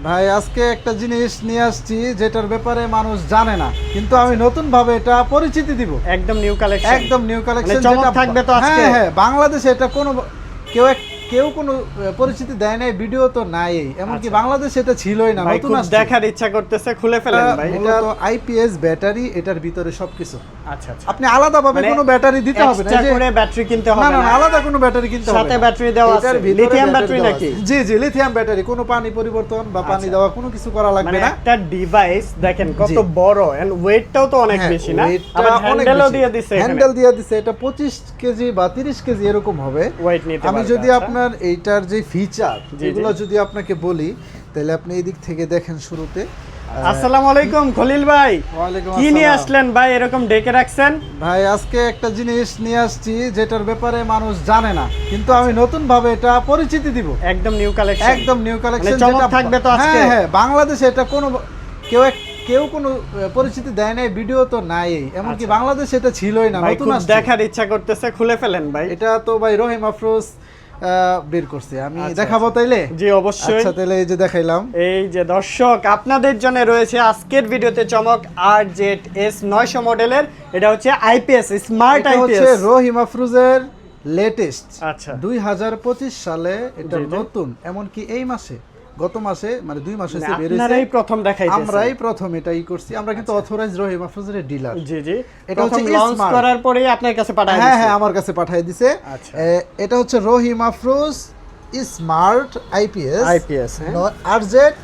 ভাই আজকে একটা জিনিস নিয়ে আসছি যেটার ব্যাপারে মানুষ জানে না কিন্তু আমি নতুন ভাবে এটা পরিচিতি দিব একদম নিউ কালেকশন একদম নিউ কালেকশন যেটা থাকবে তো আজকে? হ্যাঁ হ্যাঁ বাংলাদেশে এটা কোনো কেউ এক- কেউ কোনো পরিচিতি দেয় নাই ভিডিও তো নাই। এমনকি আচ্ছা। বাংলাদেশে এটা ছিলই না নতুন দেখার ইচ্ছা করতেছে খুলে ফেলেন ভাই। এটা তো আইপিএস ব্যাটারি এটার ভিতরে সবকিছু। আচ্ছা আচ্ছা। আপনি আলাদাভাবে মানে কোনো ব্যাটারি দিতে হবে না যে- করে ব্যাটারি কিনতে হবে না না আলাদা কোনো ব্যাটারি কিনতে হবে সাথে ব্যাটারি দেওয়া আছে। লিথিয়াম ব্যাটারি নাকি? জি জি লিথিয়াম ব্যাটারি কোনো পানি পরিবর্তন বা পানি আচ্ছা। দেওয়া কোনো কিছু করা লাগবে মানে না। একটা ডিভাইস দেখেন কত বড় এন্ড ওয়েটটাও তো অনেক হ্যাঁ, বেশি না? আবার হ্যান্ডেলও দিয়ে দিছে হ্যান্ডেল দিয়ে দিছে এটা 25 কেজি বা 30 কেজি এরকম হবে। ওয়েট নিতে আমি যদি আচ্ছা। আপনার এইটার যে ফিচার। এগুলো যদি আপনাকে বলি তাহলে আপনি এই দিক থেকে দেখেন শুরুতে। আসসালামু আলাইকুম খলিল ভাই। কি নিয়ে আসলেন ভাই? এরকম ডেকে রাখছেন? ভাই আজকে একটা জিনিস নিয়ে আসছি যেটার ব্যাপারে মানুষ জানে না কিন্তু আমি নতুন ভাবে এটা পরিচিতি দিব। একদম নিউ কালেকশন একদম নিউ কালেকশন মানে চমক থাকবে তো আজকে? হ্যাঁ হ্যাঁ বাংলাদেশে এটা কোনো কেউ কেউ কোনো পরিচিতি দেয় নাই ভিডিও তো নাই। এমনকি আচ্ছা। বাংলাদেশে এটা ছিলই না নতুন আসছে। দেখার ইচ্ছা করতেছে খুলে ফেলেন ভাই। এটা তো ভাই রহিম আফরোজ বের করছে। আমি আচ্ছা, দেখাবো তাইলে? জি অবশ্যই। আচ্ছা তাইলে এই যে দেখাইলাম। এই যে দর্শক আপনাদের জন্য রয়েছে আজকের ভিডিওতে চমক আর জেড এস নয়শো মডেলের এটা হচ্ছে আইপিএস স্মার্ট এটা হচ্ছে আইপিএস রহিম আফরোজের লেটেস্ট আচ্ছা। দুই হাজার পঁচিশ সালে এটা নতুন এমন নতুন এমনকি এই মাসে। গত মাসে মানে দুই মাসে মানে আপনারাই প্রথম দেখাইতেছেন। আমরাই প্রথম এটাই করছি। আমরা কিন্তু অথরাইজ রহে মাহফুজের ডিলার জি জি। এটা হচ্ছে লঞ্চ করার পরেই আপনার কাছে পাঠায় হ্যাঁ দিছে। হ্যাঁ আমার কাছে পাঠিয়ে দিছে। আচ্ছা। এটা হচ্ছে রহি Mahfuz smart IPS IPS. RZ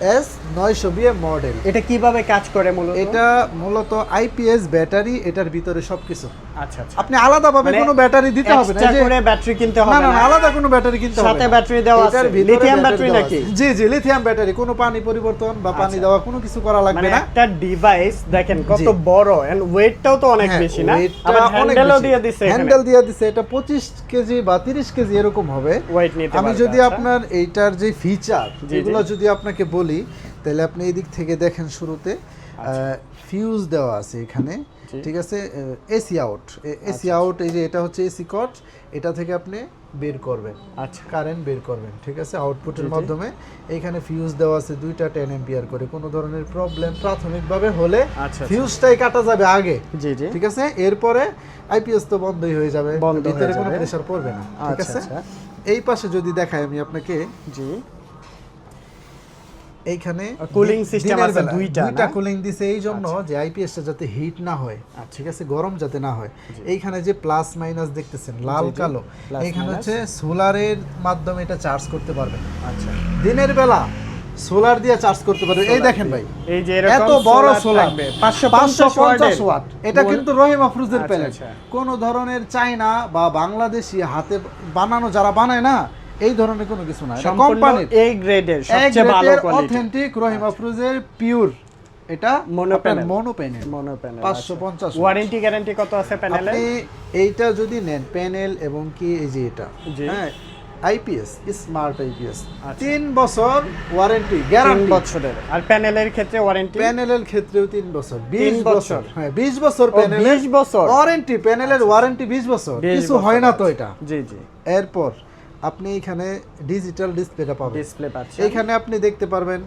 S নয়শো বিএ মডেল। এটা কীভাবে কাজ করে মূলত? এটা মূলত আইপিএস ব্যাটারি এটার ভিতরে সবকিছু। আচ্ছা আচ্ছা। আপনি আলাদাভাবে মানে কোনো ব্যাটারি দিতে হবে না করে ব্যাটারি কিনতে হবে না আলাদা কোনো ব্যাটারি কিনতে হবে সাথে ব্যাটারি দেওয়া আছে। লিথিয়াম ব্যাটারি নাকি? জি জি লিথিয়াম ব্যাটারি কোনো পানি পরিবর্তন বা পানি আচ্ছা। দেওয়া কোনো কিছু করা লাগবে মানে না। একটা ডিভাইস দেখেন কত বড় এন্ড ওয়েটটাও তো অনেক হ্যাঁ, বেশি না? আবার হ্যান্ডেলও দিয়ে দিছে হ্যান্ডেল দিয়ে দিছে এটা 25 কেজি বা 30 কেজি এরকম হবে। ওয়েট নিতে আমি যদি আচ্ছা। আপনার এইটার যে ফিচার এগুলো যদি আপনাকে বলি তাহলে আপনি এই দিক থেকে দেখেন শুরুতে ফিউজ দেওয়া আছে এখানে ঠিক আছে? এসি আউট এসি আউট এই যে এটা হচ্ছে এসি কট এটা থেকে আপনি বের করবেন আচ্ছা। কারেন্ট বের করবেন ঠিক আছে? আউটপুটের। মাধ্যমে। এইখানে ফিউজ দেওয়া আছে দুইটা টেন এম্পিয়ার করে কোনো ধরনের প্রবলেম প্রাথমিকভাবে হলে আচ্ছা। ফিউজটাই কাটা যাবে আগে জি জি। ঠিক আছে? এরপরে আইপিএস তো বন্ধই হয়ে যাবে ভিতরে কোনো যাবে। প্রেসার পড়বে না ঠিক আচ্ছা, আছে? আচ্ছা। এই পাশে যদি দেখাই আমি আপনাকে জি। এইখানে system দিনের আছে বেলা দুইটা, দুইটা আচ্ছা। কুলিং দিছে এই জন্য যে আইপিএসটা যাতে হিট না হয় ঠিক আছে গরম যাতে না হয়। এইখানে যে প্লাস মাইনাস দেখতেছেন লাল। কালো এইখানে হচ্ছে সোলারের মাধ্যমে এটা চার্জ করতে পারবেন। আচ্ছা। দিনের বেলা সোলার দিয়ে চার্জ করতে পারবেন। এই দেখেন ভাই এই যে এত বড় সোলার 550 550 ওয়াট। এটা কিন্তু রহিম আফরুজের আচ্ছা, প্যানেল। আচ্ছা। কোন ধরনের চাইনা বা বাংলাদেশি হাতে বানানো যারা বানায় না এই ধরনের কোনো কিছু না এটা কোম্পানির এ গ্রেডের সবচেয়ে ভালো কোয়ালিটি অথেন্টিক রহিম আফরুজের পিওর এটা। Mono panel mono panel 550 warranty guarantee কত আছে প্যানেলে আপনি এইটা যদি নেন প্যানেল এবং কি এই যে এটা হ্যাঁ আইপিএস স্মার্ট আইপিএস আচ্ছা। তিন বছর ওয়ারেন্টি গ্যারান্টি বছরের। আর প্যানেলের ক্ষেত্রে ওয়ারেন্টি প্যানেলের ক্ষেত্রেও তিন বছর বিশ বছর। হ্যাঁ বিশ বছর ও, প্যানেলের 20 বছর? ওয়ারেন্টি প্যানেলের ওয়ারেন্টি বিশ বছর। কিছু হয় না তো এটা। জি জি। এরপর আপনি এখানে ডিজিটাল ডিসপ্লেটা পাবেন। ডিসপ্লে পাচ্ছেন। এখানে আপনি দেখতে পারবেন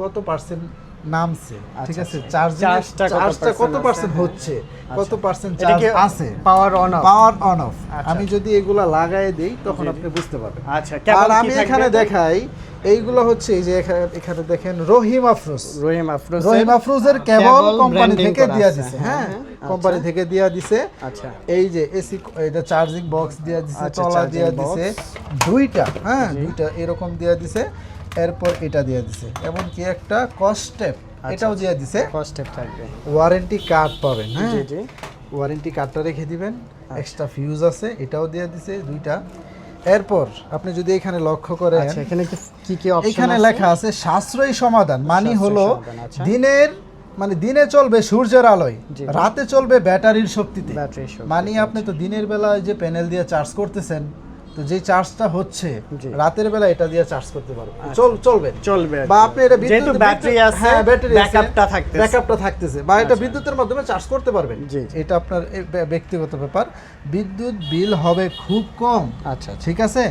কত পার্সেন্ট নামছে। ঠিক আছে? আচ্ছা। চার্জ চার্জটা কত চার্জটা কত পার্সেন্ট হচ্ছে? কত পার্সেন্ট চার্জ আছে? Power on off power on off আচ্ছা। আমি যদি এগুলা লাগাই দেই তখন। আপনি বুঝতে পারবেন। আচ্ছা কেমন আর আমি এখানে দেখাই এইগুলো হচ্ছে যে এখানে- দেখেন রহিম আফরোজ। রহিম আফরোজ রহিম আফরোজের কেবল কোম্পানি থেকে দিয়া দিছে হ্যাঁ, হ্যাঁ? হ্যাঁ, কোম্পানি থেকে দিয়া দিছে। আচ্ছা। এই যে এসি এটা চার্জিং বক্স দিয়া দিছে আচ্ছা, তলা দিয়া দিছে দুইটা হ্যাঁ? দুইটা এরকম দিয়া দিছে। এরপর এটা দিয়া দিছে। এমনকি একটা কস্টেপ এটাও দিয়া দিছে। ফার্স্ট থাকবে। ওয়ারেন্টি কার্ড পাবেন হ্যাঁ? জি জি। ওয়ারেন্টি কার্ডটা রেখে দিবেন। এক্সট্রা ফিউজ আছে এটাও দিয়ে দিছে দুইটা। এরপর আপনি যদি এখানে লক্ষ্য করেন আচ্ছা এখানে কি কি কি অপশন এখানে লেখা আছে সাশ্রয়ী সমাধান মানে হলো আচ্ছা। দিনের মানে দিনে চলবে সূর্যের আলোয় রাতে চলবে ব্যাটারির শক্তিতে। মানে আপনি তো দিনের বেলায় যে প্যানেল দিয়ে চার্জ করতেছেন তো যে চার্জটা হচ্ছে রাতের বেলা এটা দিয়ে চার্জ করতে পারবেন চল চলবে। চলবে বা আপনি এটা বিদ্যুৎ ব্যাটারি আছে হ্যাঁ ব্যাটারি ব্যাকআপটা থাকতেছে। ব্যাকআপটা থাকতেছে। বা এটা বিদ্যুতের মাধ্যমে চার্জ করতে পারবেন। এটা আপনার ব্যক্তিগত ব্যাপার। বিদ্যুৎ বিল হবে খুব কম। আচ্ছা আচ্ছা। ঠিক আছে?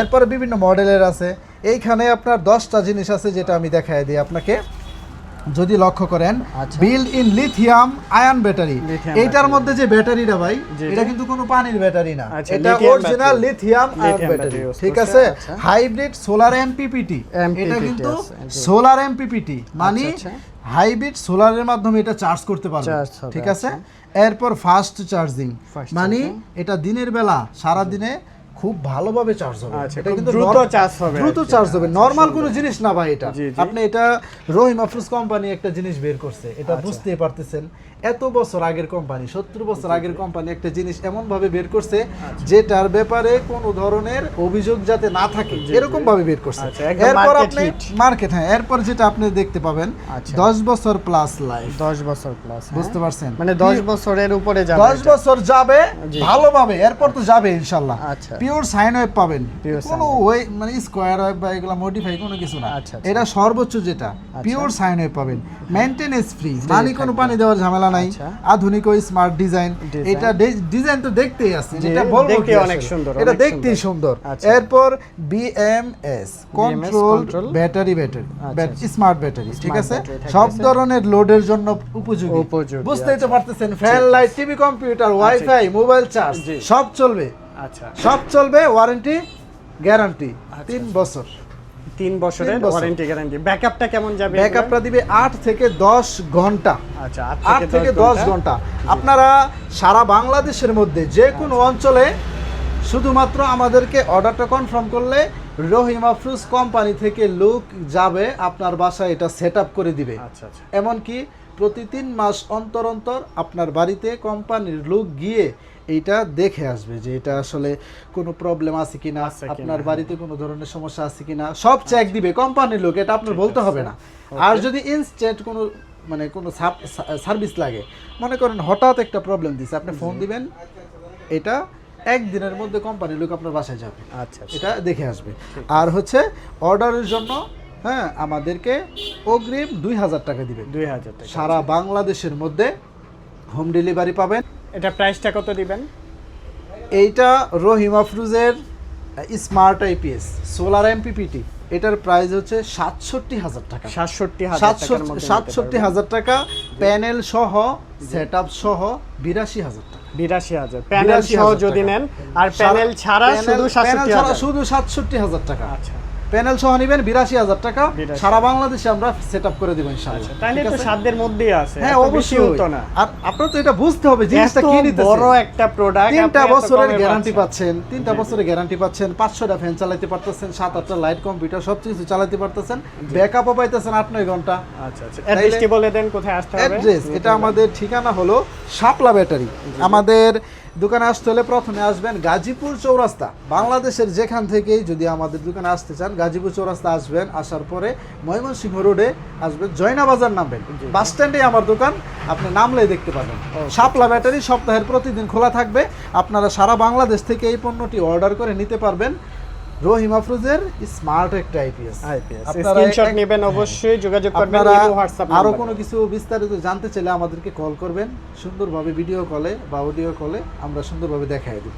এরপরে বিভিন্ন মডেলের আছে। এইখানে আপনার দশটা জিনিস আছে যেটা আমি দেখাই দিই আপনাকে। যদি লক্ষ্য করেন। Build in lithium ion battery এইটার মধ্যে যে ব্যাটারিটা ভাই এটা কিন্তু কোনো পানির ব্যাটারি না। আচ্ছা, এটা অরিজিনাল লিথিয়াম আয়ন ব্যাটারি ঠিক আছে। হাইব্রিড সোলার এমপিপিটি এটা কিন্তু সোলার এমপিপিটি মানে। হাইব্রিড সোলারের মাধ্যমে এটা চার্জ করতে পারবে। ঠিক আছে। এরপর ফাস্ট চার্জিং মানে এটা দিনের বেলা সারা দিনে খুব ভালোভাবে চার্জ হবে। আচ্ছা, এটা কিন্তু দ্রুত charge হবে দ্রুত চার্জ হবে। নরমাল কোনো জিনিস না ভাই এটা। আপনি এটা রহিম আফরোজ কোম্পানি একটা জিনিস বের করছে। এটা আচ্ছা। বুঝতেই পারতেছেন। এত বছর আগের কোম্পানি সত্তর বছর আগের কোম্পানি একটা জিনিস এমন ভাবে বের করছে আচ্ছা। যেটার ব্যাপারে কোনো ধরনের অভিযোগ যাতে না থাকে এরকম ভাবে বের করছে। এরপর আপনি মার্কেট হ্যাঁ এরপর যেটা আপনি দেখতে পাবেন। দশ বছর প্লাস লাইফ দশ বছর প্লাস বুঝতে পারছেন? মানে দশ বছরের উপরে যাবে দশ। বছর যাবে ভালোভাবে এরপর তো যাবে ইনশাল্লাহ। আচ্ছা। পিওর সাইন ওয়েভ পাবেন। কোনো ওয়ে মানে স্কোয়ার ওয়েভ বা এগুলো মডিফাই কোনো কিছু না। আচ্ছা, আচ্ছা। এটা সর্বোচ্চ যেটা পিওর সাইন ওয়েভ পাবেন। মেইনটেনেন্স ফ্রি মানে কোনো পানি দেওয়ার ঝামেলা নাই। আচ্ছা। আধুনিক ও স্মার্ট ডিজাইন এটা ডিজাইন তো দেখতেই আছে এটা বলব দেখতে অনেক সুন্দর, এটা দেখতেই সুন্দর। এরপর BMS control. Battery battery smart battery ঠিক আছে? সব ধরনের লোডের জন্য উপযোগী। বুঝতেই তো। পারতেছেন fan light TV computer WiFi mobile charge সব চলবে। আচ্ছা। সব চলবে ওয়ারেন্টি গ্যারান্টি আচ্ছা, তিন বছর। তিন বছরের। ওয়ারেন্টি গ্যারান্টি ব্যাকআপটা কেমন যাবে ব্যাকআপটা দিবে আট থেকে দশ ঘণ্টা। আচ্ছা আট থেকে দশ ঘণ্টা। আপনারা সারা বাংলাদেশের মধ্যে যে কোনো অঞ্চলে শুধুমাত্র আমাদেরকে অর্ডারটা কনফার্ম করলে রহিম আফরুজ কোম্পানি থেকে লোক যাবে আপনার বাসায় এটা সেট আপ করে দিবে। আচ্ছা আচ্ছা। এমনকি প্রতি তিন মাস অন্তর অন্তর আপনার বাড়িতে কোম্পানির লোক গিয়ে এইটা দেখে আসবে যে এটা আসলে কোনো প্রবলেম আছে কিনা আছে কিনা, আপনার। বাড়িতে কোনো ধরনের সমস্যা আছে কিনা সব চেক দিবে কোম্পানির লোক এটা আপনার বলতে হবে না। আর যদি ইনস্ট্যান্ট কোনো মানে কোনো সার্ভিস লাগে মনে করেন হঠাৎ একটা প্রবলেম দিছে আপনি ফোন দিবেন এটা একদিনের মধ্যে কোম্পানির লোক আপনার বাসায় যাবে। আচ্ছা আচ্ছা। এটা দেখে আসবে। আর হচ্ছে অর্ডারের জন্য হ্যাঁ আমাদেরকে অগ্রিম দুই হাজার টাকা দিবে দুই হাজার টাকা। সারা বাংলাদেশের মধ্যে হোম ডেলিভারি পাবেন। এটা প্রাইসটা কত দিবেন? এইটা রহিম আফরুজের স্মার্ট আইপিএস সোলার এমপিপিটি এটার প্রাইস হচ্ছে সাতষট্টি হাজার টাকা। সাতষট্টি সাতষট্টি হাজার টাকা প্যানেল সহ সেট আপ সহ বিরাশি হাজার টাকা। বিরাশি হাজার। প্যানেল সহ যদি। নেন আর প্যানেল ছাড়া শুধু সাতষট্টি ছাড়া হাজার। শুধু সাতষট্টি হাজার টাকা। আচ্ছা। প্যানেল সহ নিবেন বিরাশি হাজার টাকা। সারা বাংলাদেশে আমরা সেট আপ করে দেবো ইনশাআল্লাহ। তাহলে তো? সাধ্যের মধ্যেই আছে হ্যাঁ অবশ্যই। না। আর আপনার তো এটা বুঝতে হবে জিনিসটা কি নিতেছেন বড় একটা প্রোডাক্ট তিনটা বছরের গ্যারান্টি পাচ্ছেন। তিনটা বছরের গ্যারান্টি পাচ্ছেন পাঁচশোটা ফ্যান চালাতে পারতেছেন সাত আটটা লাইট কম্পিউটার সব কিছু চালাতে পারতেছেন ব্যাকআপও পাইতেছেন আট নয় ঘণ্টা। আচ্ছা আচ্ছা অ্যাড্রেসটি বলে দেন কোথায় আসতে হবে? অ্যাড্রেস এটা আমাদের ঠিকানা হলো শাপলা ব্যাটারি আমাদের দোকানে আসতে হলে প্রথমে আসবেন গাজীপুর চৌরাস্তা। বাংলাদেশের যেখান থেকেই যদি আমাদের দোকানে আসতে চান গাজীপুর চৌরাস্তা আসবেন আসার পরে ময়মনসিংহ রোডে আসবেন জয়না বাজার নামবেন। বাস স্ট্যান্ডে আমার দোকান আপনি নামলেই দেখতে পাবেন। শাপলা ব্যাটারি সপ্তাহের প্রতিদিন খোলা থাকবে আপনারা সারা বাংলাদেশ থেকে এই পণ্যটি অর্ডার করে নিতে পারবেন। রহিম আফরোজের স্মার্ট একটা আইপিএস স্ক্রিনশট নেবেন অবশ্যই যোগাযোগ করবেন হোয়াটসঅ্যাপ আরও কোনো কিছু বিস্তারিত জানতে চাইলে আমাদেরকে কল করবেন। সুন্দরভাবে ভিডিও কলে বা অডিও কলে আমরা সুন্দরভাবে দেখাই দিই